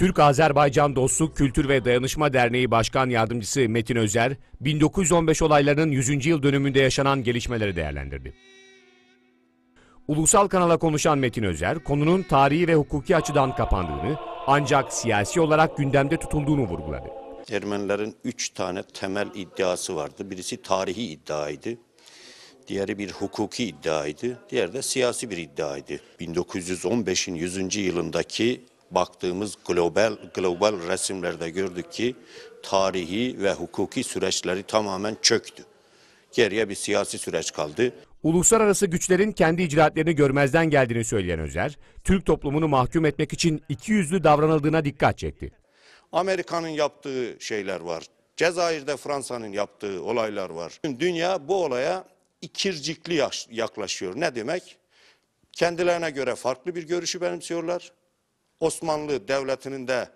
Türk-Azerbaycan Dostluk Kültür ve Dayanışma Derneği Başkan Yardımcısı Metin Özer, 1915 olaylarının 100. yıl dönümünde yaşanan gelişmeleri değerlendirdi. Ulusal kanala konuşan Metin Özer, konunun tarihi ve hukuki açıdan kapandığını ancak siyasi olarak gündemde tutulduğunu vurguladı. Ermenilerin üç tane temel iddiası vardı. Birisi tarihi iddiaydı. Diğeri bir hukuki iddiaydı. Diğeri de siyasi bir iddiaydı. 1915'in 100. yılındaki baktığımız global global resimlerde gördük ki tarihi ve hukuki süreçleri tamamen çöktü. Geriye bir siyasi süreç kaldı. Uluslararası güçlerin kendi icraatlerini görmezden geldiğini söyleyen Özer, Türk toplumunu mahkum etmek için ikiyüzlü davranıldığına dikkat çekti. Amerika'nın yaptığı şeyler var. Cezayir'de Fransa'nın yaptığı olaylar var. Dünya bu olaya ikircikli yaklaşıyor. Ne demek? Kendilerine göre farklı bir görüşü benimsiyorlar. Osmanlı Devleti'nin de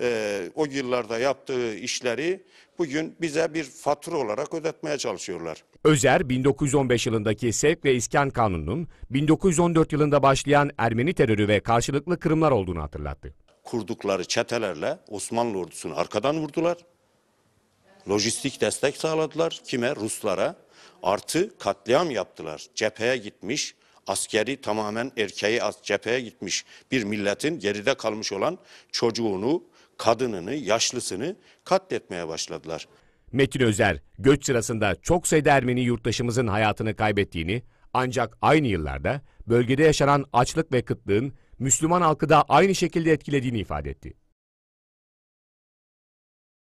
e, o yıllarda yaptığı işleri bugün bize bir fatura olarak ödetmeye çalışıyorlar. Özer, 1915 yılındaki Sevk ve İskan Kanunu'nun 1914 yılında başlayan Ermeni terörü ve karşılıklı kırımlar olduğunu hatırlattı. kurdukları çetelerle Osmanlı ordusunu arkadan vurdular. Lojistik destek sağladılar. Kime? Ruslara. Artı katliam yaptılar. Cepheye gitmiş, askeri tamamen erkeği cepheye gitmiş bir milletin geride kalmış olan çocuğunu, kadınını, yaşlısını katletmeye başladılar. Metin Özer, göç sırasında çok sayıda Ermeni yurttaşımızın hayatını kaybettiğini ancak aynı yıllarda bölgede yaşanan açlık ve kıtlığın Müslüman halkı da aynı şekilde etkilediğini ifade etti.